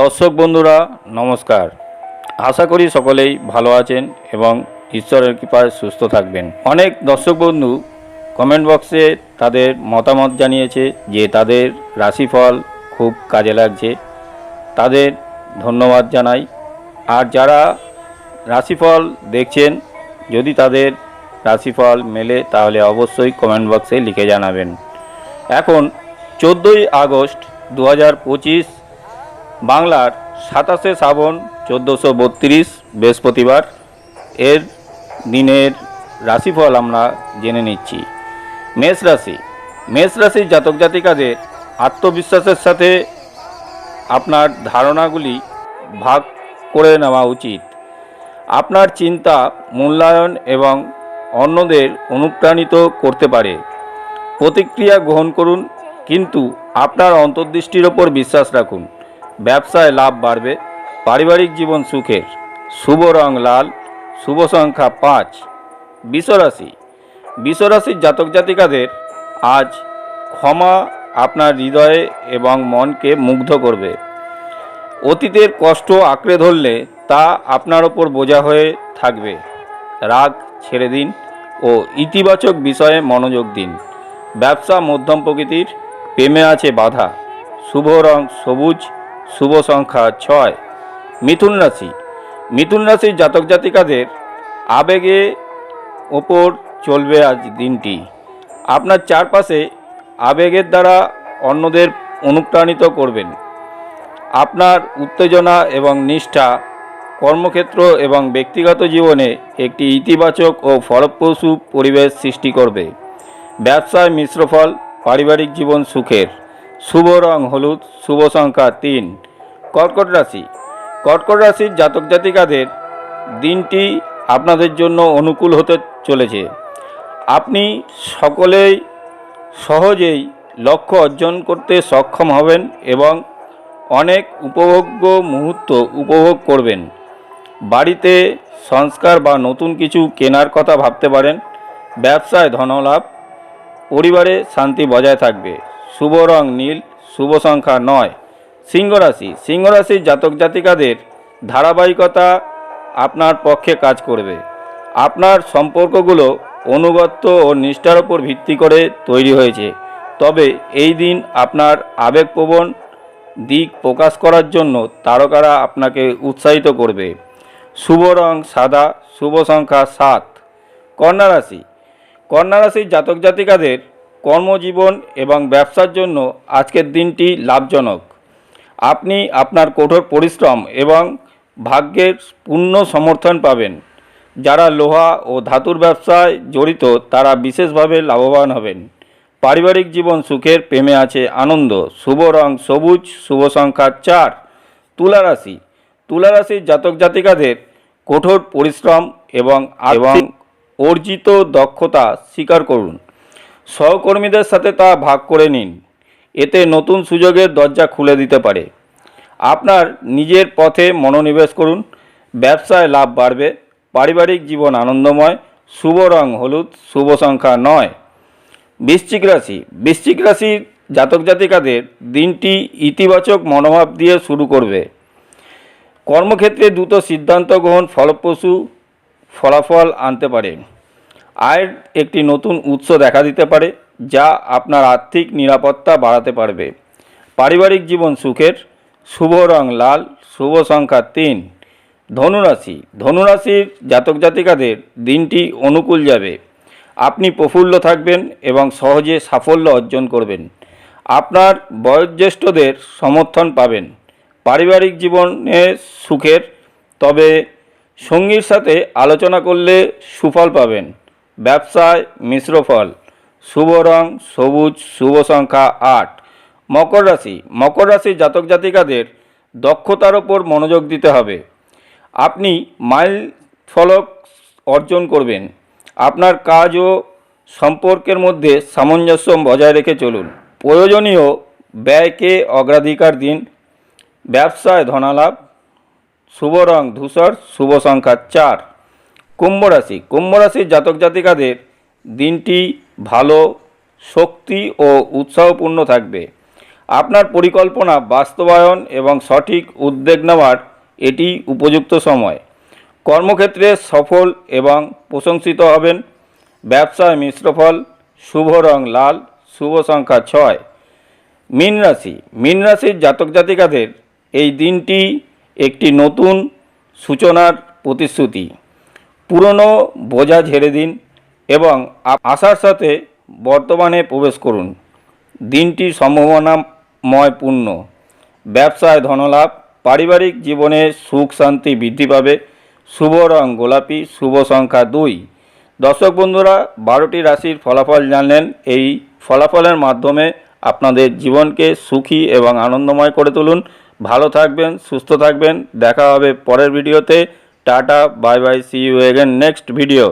দর্শক বন্ধুরা নমস্কার আশা করি সকলেই ভালো আছেন এবং ঈশ্বরের কৃপায় সুস্থ থাকবেন অনেক দর্শক বন্ধু কমেন্ট বক্সে তাদের মতামত জানিয়েছে যে তাদের রাশিফল খুব কাজে লাগছে তাদের ধন্যবাদ জানাই আর যারা রাশিফল দেখছেন যদি তাদের রাশিফল মেলে তাহলে অবশ্যই কমেন্ট বক্সে লিখে জানাবেন এখন চোদ্দোই আগস্ট দু হাজার পঁচিশ বাংলার সাতাশে শ্রাবণ চোদ্দোশো বত্রিশ বৃহস্পতিবার এর দিনের রাশিফল আমরা জেনে নিচ্ছি মেষ রাশি মেষ রাশির জাতক জাতিকাদের আত্মবিশ্বাসের সাথে আপনার ধারণাগুলি ভাগ করে নেওয়া উচিত আপনার চিন্তা মূল্যায়ন এবং অন্যদের অনুপ্রাণিত করতে পারে প্রতিক্রিয়া গ্রহণ করুন কিন্তু আপনার অন্তর্দৃষ্টির ওপর বিশ্বাস রাখুন ব্যবসায় লাভ বাড়বে পারিবারিক জীবন সুখের শুভ রং লাল শুভ সংখ্যা পাঁচ বিশ্বরাশি বিশ্বরাশির জাতক জাতিকাদের আজ ক্ষমা আপনার হৃদয়ে এবং মনকে মুগ্ধ করবে অতীতের কষ্ট আঁকড়ে ধরলে তা আপনার ওপর বোঝা হয়ে থাকবে রাগ ছেড়ে দিন ও ইতিবাচক বিষয়ে মনোযোগ দিন ব্যবসা মধ্যম প্রকৃতির প্রেমে আছে বাধা শুভ রং সবুজ শুভ সংখ্যা ছয় মিথুন রাশি মিথুন রাশির জাতক জাতিকাদের আবেগে ওপর চলবে আজ দিনটি আপনার চারপাশে আবেগের দ্বারা অন্যদের অনুপ্রাণিত করবেন আপনার উত্তেজনা এবং নিষ্ঠা কর্মক্ষেত্র এবং ব্যক্তিগত জীবনে একটি ইতিবাচক ও ফলপ্রসূ পরিবেশ সৃষ্টি করবে ব্যবসায় মিশ্রফল পারিবারিক জীবন সুখের শুভ রং হলুদ শুভ সংখ্যা তিন কর্কট রাশি কর্কট রাশির জাতক জাতিকাদের দিনটি আপনাদের জন্য অনুকূল হতে চলেছে আপনি সকলেই সহজেই লক্ষ্য অর্জন করতে সক্ষম হবেন এবং অনেক উপভোগ্য মুহূর্ত উপভোগ করবেন বাড়িতে সংস্কার বা নতুন কিছু কেনার কথা ভাবতে পারেন ব্যবসায় ধনলাভ পরিবারে শান্তি বজায় থাকবে শুভ রং নীল শুভ সংখ্যা নয় সিংহরাশি সিংহরাশির জাতক জাতিকাদের ধারাবাহিকতা আপনার পক্ষে কাজ করবে আপনার সম্পর্কগুলো অনুগত্য ও নিষ্ঠার উপর ভিত্তি করে তৈরি হয়েছে তবে এই দিন আপনার আবেগপ্রবণ দিক প্রকাশ করার জন্য তারকারা আপনাকে উৎসাহিত করবে শুভ রং সাদা শুভ সংখ্যা সাত কন্যারাশি কন্যারাশির জাতক জাতিকাদের কর্মজীবন এবং ব্যবসার জন্য আজকের দিনটি লাভজনক আপনি আপনার কঠোর পরিশ্রম এবং ভাগ্যের পূর্ণ সমর্থন পাবেন যারা লোহা ও ধাতুর ব্যবসায় জড়িত তারা বিশেষভাবে লাভবান হবেন পারিবারিক জীবন সুখের প্রেমে আছে আনন্দ শুভ রং সবুজ শুভ সংখ্যা চার তুলারাশি তুলারাশির জাতক জাতিকাদের কঠোর পরিশ্রম এবং অর্জিত দক্ষতা স্বীকার করুন সহকর্মীদের সাথে তা ভাগ করে নিন এতে নতুন সুযোগের দরজা খুলে দিতে পারে আপনার নিজের পথে মনোনিবেশ করুন ব্যবসায় লাভ বাড়বে পারিবারিক জীবন আনন্দময় শুভ রং হলুদ শুভ সংখ্যা নয় বৃশ্চিক রাশি বৃশ্চিক রাশির জাতক জাতিকাদের দিনটি ইতিবাচক মনোভাব দিয়ে শুরু করবে কর্মক্ষেত্রে দ্রুত সিদ্ধান্ত গ্রহণ ফলপ্রসূ ফলাফল আনতে পারে আয়ের একটি নতুন উৎস দেখা দিতে পারে যা আপনার আর্থিক নিরাপত্তা বাড়াতে পারবে পারিবারিক জীবন সুখের শুভ রং লাল শুভ সংখ্যা তিন ধনুরাশি ধনুরাশির জাতক জাতিকাদের দিনটি অনুকূল যাবে আপনি প্রফুল্ল থাকবেন এবং সহজে সাফল্য অর্জন করবেন আপনার বয়োজ্যেষ্ঠদের সমর্থন পাবেন পারিবারিক জীবনে সুখের তবে সঙ্গীর সাথে আলোচনা করলে সুফল পাবেন ব্যবসায় মিশ্র ফল শুভ রং সবুজ শুভ সংখ্যা আট মকর রাশি মকর রাশির জাতক জাতিকাদের দক্ষতার ওপর মনোযোগ দিতে হবে আপনি মাইল ফলক অর্জন করবেন আপনার কাজ ও সম্পর্কের মধ্যে সামঞ্জস্য বজায় রেখে চলুন প্রয়োজনীয় ব্যয়কে অগ্রাধিকার দিন ব্যবসায় ধনালাভ শুভ রং ধূসর শুভ সংখ্যা চার কুম্ভ রাশি কুম্ভ রাশির জাতক জাতিকাদের দিনটি ভালো শক্তি ও উৎসাহপূর্ণ থাকবে আপনার পরিকল্পনা বাস্তবায়ন এবং সঠিক উদ্যোগ নেওয়ার এটি উপযুক্ত সময় কর্মক্ষেত্রে সফল এবং প্রশংসিত হবেন ব্যবসায় মিশ্রফল শুভ রং লাল শুভ সংখ্যা ছয় মীন রাশি মীন রাশির জাতক জাতিকাদের এই দিনটি একটি নতুন সূচনার প্রতিশ্রুতি পুরনো বোঝা ঝেড়ে দিন এবং আশার সাথে বর্তমানে প্রবেশ করুন দিনটি সম্ভাবনাময় পূর্ণ ব্যবসায় ধনলাভ পারিবারিক জীবনে সুখ শান্তি বৃদ্ধি পাবে শুভ রং গোলাপি শুভ সংখ্যা দুই দর্শক বন্ধুরা বারোটি রাশির ফলাফল জানলেন এই ফলাফলের মাধ্যমে আপনাদের জীবনকে সুখী এবং আনন্দময় করে তুলুন ভালো থাকবেন সুস্থ থাকবেন দেখা হবে পরের ভিডিওতে Tata, bye bye, see you again next video.